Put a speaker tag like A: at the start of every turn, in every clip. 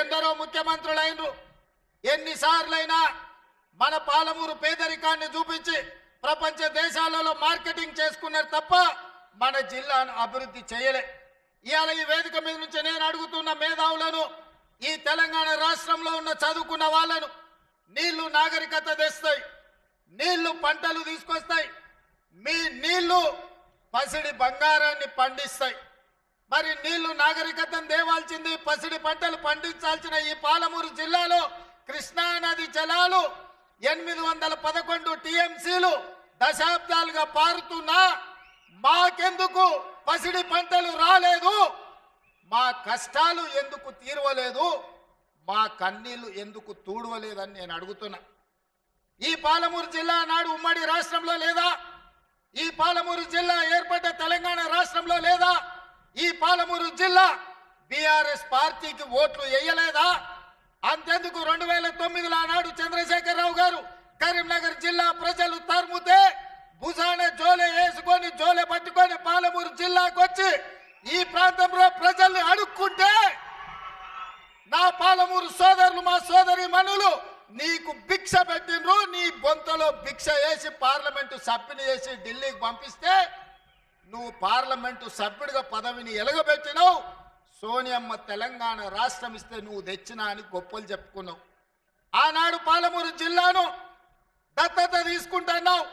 A: ఎందరో ముఖ్యమంత్రులైనరు ఎన్నిసార్లైనా మన పాలమూరు పేదరికాన్ని చూపించి ప్రపంచ దేశాలలో మార్కెటింగ్ చేసుకున్నారు తప్ప మన జిల్లాను అభివృద్ధి చేయలే. ఇవాళ ఈ వేదిక మీద నుంచి నేను అడుగుతున్న మేధావులను ఈ తెలంగాణ రాష్ట్రంలో ఉన్న చదువుకున్న వాళ్ళను నీళ్ళు నాగరికత తెస్తాయి నీళ్ళు పంటలు తీసుకొస్తాయి మీ నీళ్ళు పసిడి బంగారాన్ని పండిస్తాయి. మరి నీళ్ళు నాగరికతను దేవాల్సింది పసిడి పంటలు పండించాల్సిన ఈ పాలమూరు జిల్లాలో కృష్ణా నది జలాలు ఎనిమిది వందల పదకొండు టీఎంసీలు దశాబ్దాలుగా పారుతున్నా మాకెందుకు? పసిడి పంటలు రాలేదు. మా కష్టాలు ఎందుకు తీరవలేదు? మా కన్నీళ్ళు ఎందుకు తూడవలేదని నేను అడుగుతున్నా. ఈ పాలమూరు జిల్లా నాడు ఉమ్మడి రాష్ట్రంలో లేదా? ఈ పాలమూరు జిల్లా ఏర్పడ్డ తెలంగాణ రాష్ట్రంలో లేదా? ఈ పాలమూరు జిల్లా బీఆర్ఎస్ పార్టీకి ఓట్లు వేయలేదా? అంతెందుకు రెండు వేల తొమ్మిదిలో ఆనాడు చంద్రశేఖరరావు గారు కరీంనగర్ జిల్లా ప్రజలు తరుముతే భుజాన జోలె వేసుకొని జోలె పట్టుకొని పాలమూరు జిల్లాకు వచ్చి ఈ ప్రాంతంలో ప్రజల్ని అడుక్కుంటే నా పాలమూరు సోదరులు మా సోదరి మనులు నీకు భిక్ష పెట్టినరు నీ బొంతలో భిక్ష వేసి పార్లమెంటు సభ్యుని వేసి ఢిల్లీకి పంపిస్తే నువ్వు పార్లమెంటు సభ్యుడిగా పదవిని ఎలగబెట్టినావు. సోనియమ్మ తెలంగాణ రాష్ట్రం ఇస్తే నువ్వు తెచ్చినా అని గొప్పలు చెప్పుకున్నావు. ఆనాడు పాలమూరు జిల్లాను దత్తత తీసుకుంటున్నావు.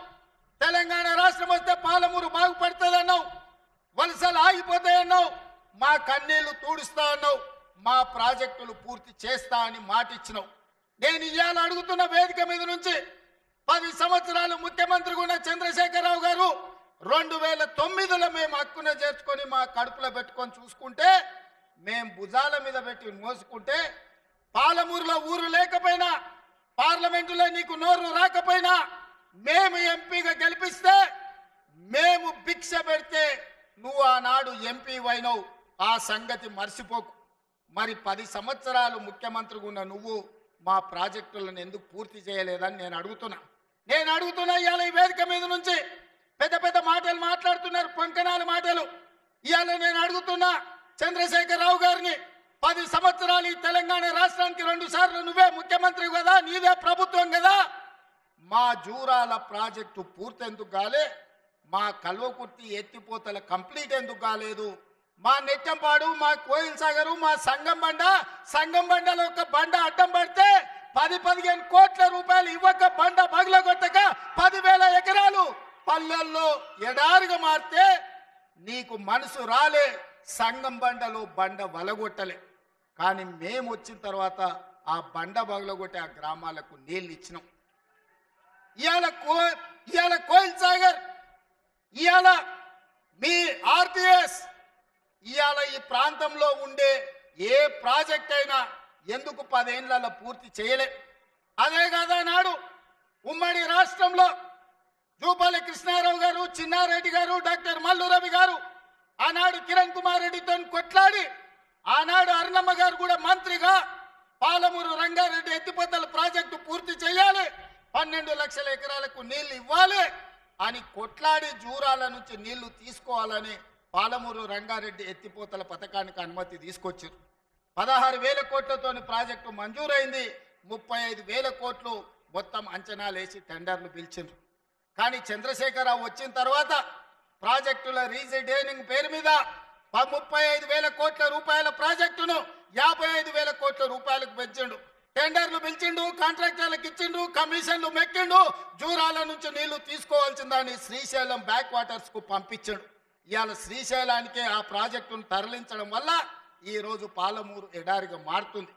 A: తెలంగాణ రాష్ట్రం వస్తే పాలమూరు బాగుపడుతుందన్నావు. వలసలు ఆగిపోతాయన్నావు. మా కన్నీళ్ళు తూడుస్తా అన్నావు. మా ప్రాజెక్టులు పూర్తి చేస్తా అని మాటిచ్చినావు. నేను ఇవాళ అడుగుతున్న వేదిక మీద నుంచి పది సంవత్సరాలు ముఖ్యమంత్రి ఉన్న చంద్రశేఖరరావు గారు రెండు వేల తొమ్మిదిలో మేము హక్కున చేర్చుకొని మా కడుపులో పెట్టుకొని చూసుకుంటే మేము భుజాల మీద పెట్టి మోసుకుంటే పాలమూరులో ఊరు లేకపోయినా పార్లమెంటులో నీకు నోరు రాకపోయినా మేము ఎంపీగా గెలిపిస్తే మేము భిక్ష పెడితే నువ్వు ఆనాడు ఎంపీ అయినవు. ఆ సంగతి మర్చిపోకు. మరి పది సంవత్సరాలు ముఖ్యమంత్రిగా ఉన్న నువ్వు మా ప్రాజెక్టులను ఎందుకు పూర్తి చేయలేదని నేను అడుగుతున్నా. నేను అడుగుతున్నా ఇవాళ ఈ వేదిక మీద నుంచి. పెద్ద పెద్ద మాటలు మాట్లాడుతున్నారు పొంకనాల మాటలు. ఇవాళ నేను అడుగుతున్నా చంద్రశేఖరరావు గారిని పది సంవత్సరాలు ఈ తెలంగాణ రాష్ట్రానికి రెండు సార్లు నువ్వే ముఖ్యమంత్రి కదా నీదే ప్రభుత్వం కదా. మా జూరాల ప్రాజెక్టు పూర్తి ఎందుకు కాలే మా కల్వకుర్తి ఎత్తిపోతల కంప్లీట్ ఎందుకు కాలేదు. మా నెట్టంపాడు మా కోయిల్ సాగరు మా సంగం బండ సంగం బండలో ఒక బండ అడ్డం పడితే పది పదిహేను కోట్ల రూపాయలు ఇవ్వక బండ పగలగొట్టక పదివేల ఎకరాలు పల్లెల్లో ఎడారిగా మారితే నీకు మనసు రాలే సంగం బండలో బండ వలగొట్టలే. కానీ మేము వచ్చిన తర్వాత ఆ బండ బగలగొట్టి ఆ గ్రామాలకు నీళ్ళు ఇచ్చినాం. ఇవాళ కో ఇవాళ కోయిల్ సాగర్ ఇవాళ మీ ఆర్టీఎస్ ఇవాళ ఈ ప్రాంతంలో ఉండే ఏ ప్రాజెక్ట్ అయినా ఎందుకు పదేళ్ళలో పూర్తి చేయలే. అదే కాదా నాడు ఉమ్మడి రాష్ట్రంలో జూపల్లి కృష్ణారావు గారు చిన్నారెడ్డి గారు డాక్టర్ మల్లు రవి గారు. ఆనాడు కిరణ్ కుమార్ రెడ్డితో కొట్లాడి ఆనాడు అరుణమ్మ గారు కూడా మంత్రిగా పాలమూరు రంగారెడ్డి ఎత్తిపోతల ప్రాజెక్టు పూర్తి చేయాలి. పన్నెండు లక్షల ఎకరాలకు నీళ్ళు ఇవ్వాలి అని కొట్లాడి జూరాల నుంచి నీళ్ళు తీసుకోవాలని పాలమూరు రంగారెడ్డి ఎత్తిపోతల పథకానికి అనుమతి తీసుకొచ్చారు. పదహారు వేల కోట్లతోని ప్రాజెక్టు మంజూరైంది. ముప్పై ఐదు వేల కోట్లు మొత్తం అంచనాలు వేసి టెండర్లు పిలిచిండ్రు. కానీ చంద్రశేఖరరావు వచ్చిన తర్వాత ప్రాజెక్టుల రీజైడైనింగ్ పేరు మీద ముప్పై ఐదు వేల కోట్ల రూపాయల ప్రాజెక్టును యాభై ఐదు వేల కోట్ల రూపాయలకు పెంచిండు. టెండర్లు పిలిచిండు కాంట్రాక్టర్లకు ఇచ్చిండు కమిషన్లు మెక్కిండు జూరాల నుంచి నీళ్ళు తీసుకోవాల్సిందని శ్రీశైలం బ్యాక్ వాటర్స్కు పంపించాడు. ఇవాళ శ్రీశైలానికే ఆ ప్రాజెక్టును తరలించడం వల్ల ఈరోజు పాలమూరు ఎడారిగా మారుతుంది.